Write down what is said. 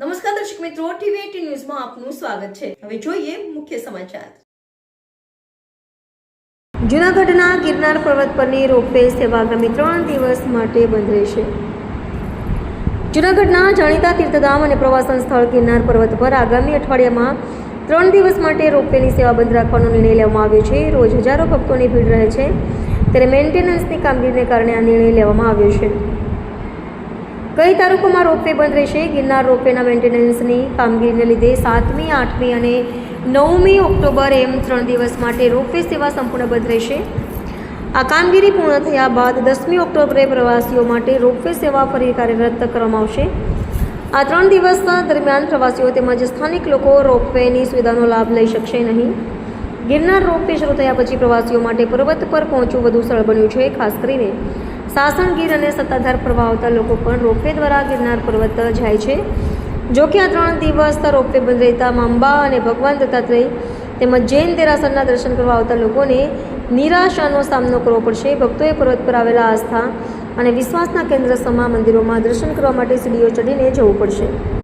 નમસ્કાર દર્શક મિત્રો, ટીવી ન્યૂઝમાં આપનું સ્વાગત છે. હવે જોઈએ મુખ્ય સમાચાર. જૂનાગઢના ગિરનાર પર્વત પરની રોપવે સેવા આગામી ત્રણ દિવસ માટે બંધ રહેશે. જૂનાગઢના જાણીતા તીર્થધામ અને પ્રવાસન સ્થળ ગિરનાર પર્વત પર આગામી અઠવાડિયામાં ત્રણ દિવસ માટે રોપવેની સેવા બંધ રાખવાનો નિર્ણય લેવામાં આવ્યો છે. રોજ હજારો ભક્તોની ભીડ રહે છે. ત્યારે મેન્ટેનન્સની કામગીરીને કારણે આ નિર્ણય લેવામાં આવ્યો છે. કઈ તારીખોમાં રોપવે બંધ રહેશે. ગિરનાર રોપવેના મેન્ટેનન્સની કામગીરીને લીધે સાતમી, આઠમી અને નવમી ઓક્ટોબર એમ ત્રણ દિવસ માટે રોપવે સેવા સંપૂર્ણ બંધ રહેશે. આ કામગીરી પૂર્ણ થયા બાદ દસમી ઓક્ટોબરે પ્રવાસીઓ માટે રોપવે સેવા ફરી કાર્યરત કરવામાં આવશે. આ ત્રણ દિવસ દરમિયાન પ્રવાસીઓ તેમજ સ્થાનિક લોકો રોપવેની સુવિધાનો લાભ લઈ શકશે નહીં. ગિરનાર રોપવે શરૂ થયા પછી પ્રવાસીઓ માટે પર્વત પર પહોંચવું વધુ સરળ બન્યું છે, ખાસ કરીને સાસણગીર અને સત્તાધાર ફરવા લોકો પણ રોપવે દ્વારા ગિરનાર પર્વત જાય છે. જો કે આ ત્રણ દિવસ રોપવે બંધ રહેતા અંબા અને ભગવાન દત્તાત્રેય તેમજ જૈન દેરાસરના દર્શન કરવા આવતા લોકોને નિરાશાનો સામનો કરવો પડશે. ભક્તોએ પર્વત પર આવેલા આસ્થા અને વિશ્વાસના કેન્દ્ર સમા મંદિરોમાં દર્શન કરવા માટે સીડીઓ ચડીને જવું પડશે.